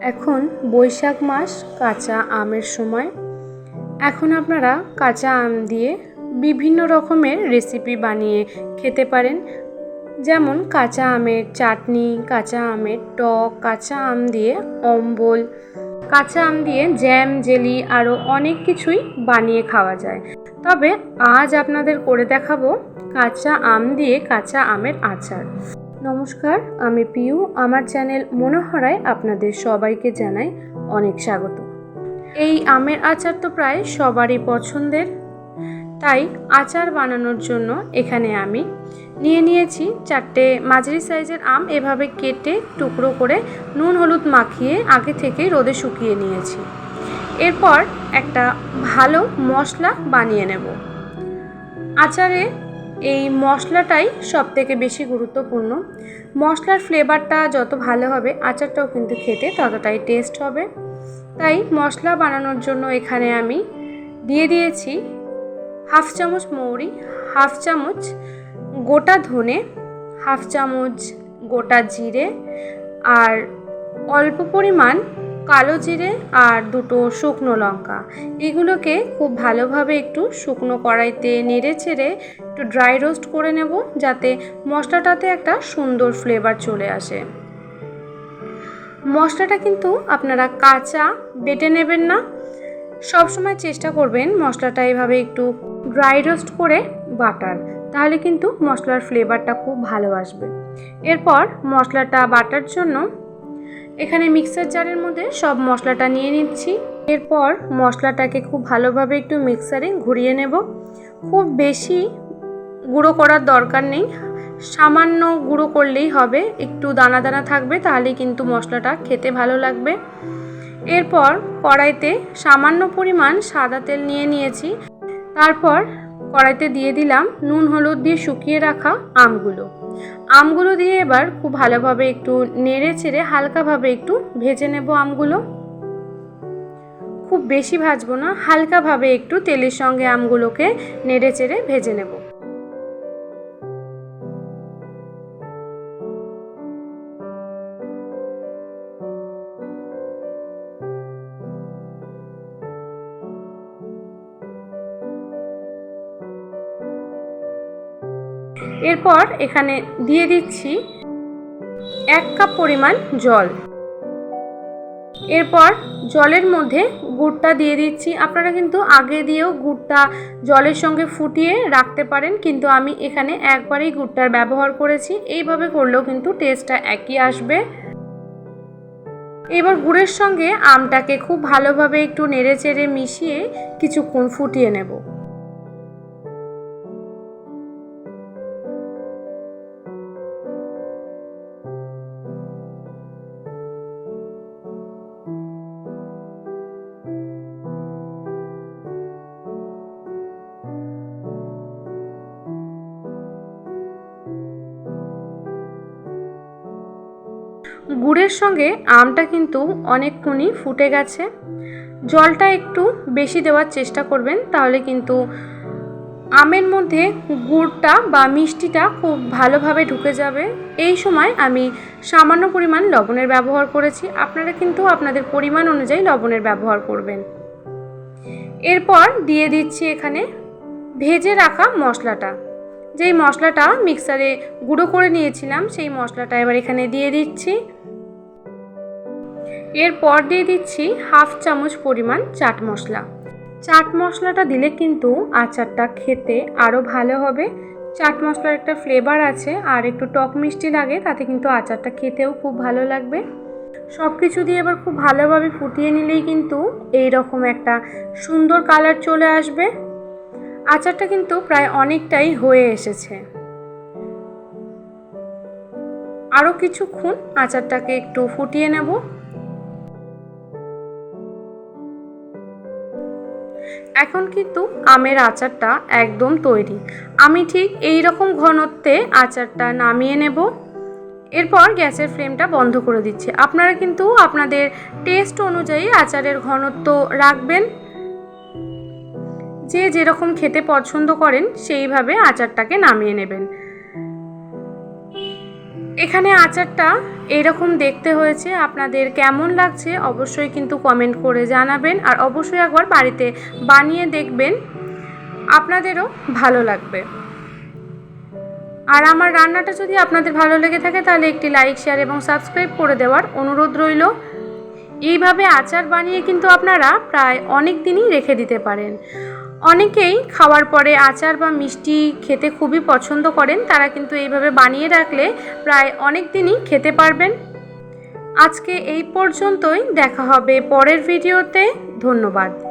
এখন বৈশাখ মাস কাঁচা আমের সময়। এখন আপনারা কাঁচা আম দিয়ে বিভিন্ন রকমের রেসিপি বানিয়ে খেতে পারেন। যেমন কাঁচা আমের চাটনি, কাঁচা আমের টক, কাঁচা আম দিয়ে অম্বল, কাঁচা আম দিয়ে জ্যাম জেলি আরও অনেক কিছুই বানিয়ে খাওয়া যায়। তবে আজ আপনাদের করে দেখাবো কাঁচা আম দিয়ে কাঁচা আমের আচার। নমস্কার, আমি পিউ। আমার চ্যানেল মনোহরায় আপনাদের সবাইকে জানাই অনেক স্বাগত। এই আমের আচার তো প্রায় সবারই পছন্দের, তাই আচার বানানোর জন্য এখানে আমি নিয়ে নিয়েছি চারটে মাঝারি সাইজের আম। এভাবে কেটে টুকরো করে নুন হলুদ মাখিয়ে আগে থেকে রোদে শুকিয়ে নিয়েছি। এরপর একটা ভালো মশলা বানিয়ে নেব। আচারে এই মশলাটাই সব থেকে বেশি গুরুত্বপূর্ণ। মশলার ফ্লেভারটা যত ভালো হবে, আচারটাও কিন্তু খেতে ততটাই টেস্ট হবে। তাই মশলা বানানোর জন্য এখানে আমি দিয়ে দিয়েছি হাফ চামচ মৌরি, হাফ চামচ গোটা ধনে, হাফ চামচ গোটা জিরে, আর অল্প পরিমাণ কালো জিরে আর দুটো শুকনো লঙ্কা। এগুলোকে খুব ভালোভাবে একটু শুকনো কড়াইতে নেড়ে চেড়ে একটু ড্রাই রোস্ট করে নেব, যাতে মশলাটাতে একটা সুন্দর ফ্লেভার চলে আসে। মশলাটা কিন্তু আপনারা কাঁচা, বেটে নেবেন না। সবসময় চেষ্টা করবেন মশলাটা এভাবে একটু ড্রাই রোস্ট করে বাটার। তাহলে কিন্তু মশলার ফ্লেভারটা খুব ভালো আসবে। এরপর মশলাটা বাটার জন্য এখানে মিক্সার জারের মধ্যে সব মশলাটা নিয়ে নিচ্ছি। এরপর মশলাটাকে খুব ভালোভাবে একটু মিক্সারে ঘুরিয়ে নেব। খুব বেশি গুঁড়ো করার দরকার নেই। সামান্য গুঁড়ো করলেই হবে। একটু দানা দানা থাকবে, তাহলেই কিন্তু মশলাটা খেতে ভালো লাগবে। এরপর কড়াইতে সামান্য পরিমাণ সাদা তেল নিয়ে নিয়েছি। তারপর কড়াইতে দিয়ে দিলাম নুন, হলুদ দিয়ে শুকিয়ে রাখা আমগুলো। আমগুলো দিয়ে এবার খুব ভালোভাবে একটু নেড়ে চেড়ে হালকাভাবে একটু ভেজে নেব আমগুলো। খুব বেশি ভাজবো না, হালকাভাবে একটু তেলের সঙ্গে আমগুলোকে নেড়ে চেড়ে ভেজে নেব। এরপর এখানে দিয়ে দিচ্ছি এক কাপ পরিমাণ জল। এরপর জলের মধ্যে গুড়টা দিয়ে দিচ্ছি। আপনারা কিন্তু আগে দিয়েও গুড়টা জলের সঙ্গে ফুটিয়ে রাখতে পারেন, কিন্তু আমি এখানে একবারেই গুড়টার ব্যবহার করেছি। এইভাবে করলেও কিন্তু টেস্টটা একই আসবে। এবার গুড়ের সঙ্গে আমটাকে খুব ভালোভাবে একটু নেড়ে চেড়ে মিশিয়ে কিছুক্ষণ ফুটিয়ে নেব। গুড়ের সঙ্গে আমটা কিন্তু অনেকক্ষণই ফুটে গেছে। জলটা একটু বেশি দেওয়ার চেষ্টা করবেন, তাহলে কিন্তু আমের মধ্যে গুড়টা বা মিষ্টিটা খুব ভালোভাবে ঢুকে যাবে। এই সময় আমি সামান্য পরিমাণ লবণের ব্যবহার করেছি। আপনারা কিন্তু আপনাদের পরিমাণ অনুযায়ী লবণের ব্যবহার করবেন। এরপর দিয়ে দিচ্ছি এখানে ভেজে রাখা মশলাটা। যেই মশলাটা মিক্সারে গুঁড়ো করে নিয়েছিলাম, সেই মশলাটা এবার এখানে দিয়ে দিচ্ছি। এরপর দিয়ে দিচ্ছি হাফ চামচ পরিমাণ চাট মশলা। চাট মশলাটা দিলে কিন্তু আচারটা খেতে আরও ভালো হবে। চাট মশলার একটা ফ্লেভার আছে আর একটু টক মিষ্টি লাগে, তাতে কিন্তু আচারটা খেতেও খুব ভালো লাগবে। সব কিছু দিয়ে এবার খুব ভালোভাবে ফুটিয়ে নিলেই কিন্তু এই রকম একটা সুন্দর কালার চলে আসবে। আচারটা কিন্তু প্রায় অনেকটাই হয়ে এসেছে। আরও কিছুক্ষণ আচারটাকে একটু ফুটিয়ে নেব। এখন কিন্তু আমের আচারটা একদম তৈরি। আমি ঠিক এই রকম ঘনত্বে আচারটা নামিয়ে নেব। এরপর গ্যাসের ফ্লেমটা বন্ধ করে দিচ্ছি। আপনারা কিন্তু আপনাদের টেস্ট অনুযায়ী আচারের ঘনত্ব রাখবেন। যে যেরকম খেতে পছন্দ করেন সেইভাবে আচারটাকে নামিয়ে নেবেন। এখানে আচারটা এইরকম দেখতে হয়েছে। আপনাদের কেমন লাগছে অবশ্যই কিন্তু কমেন্ট করে জানাবেন আর অবশ্যই একবার বাড়িতে বানিয়ে দেখবেন। আপনাদেরও ভালো লাগবে। আর আমার রান্নাটা যদি আপনাদের ভালো লেগে থাকে তাহলে একটি লাইক শেয়ার এবং সাবস্ক্রাইব করে দেওয়ার অনুরোধ রইল। এইভাবে আচার বানিয়ে কিন্তু আপনারা প্রায় অনেক দিনই রেখে দিতে পারেন। অনেকেই খাওয়ার পরে আচার বা মিষ্টি খেতে খুবই পছন্দ করেন। তারা কিন্তু এইভাবে বানিয়ে রাখলে প্রায় অনেক দিনই খেতে পারবেন। আজকে এই পর্যন্তই। দেখা হবে পরের ভিডিওতে। ধন্যবাদ।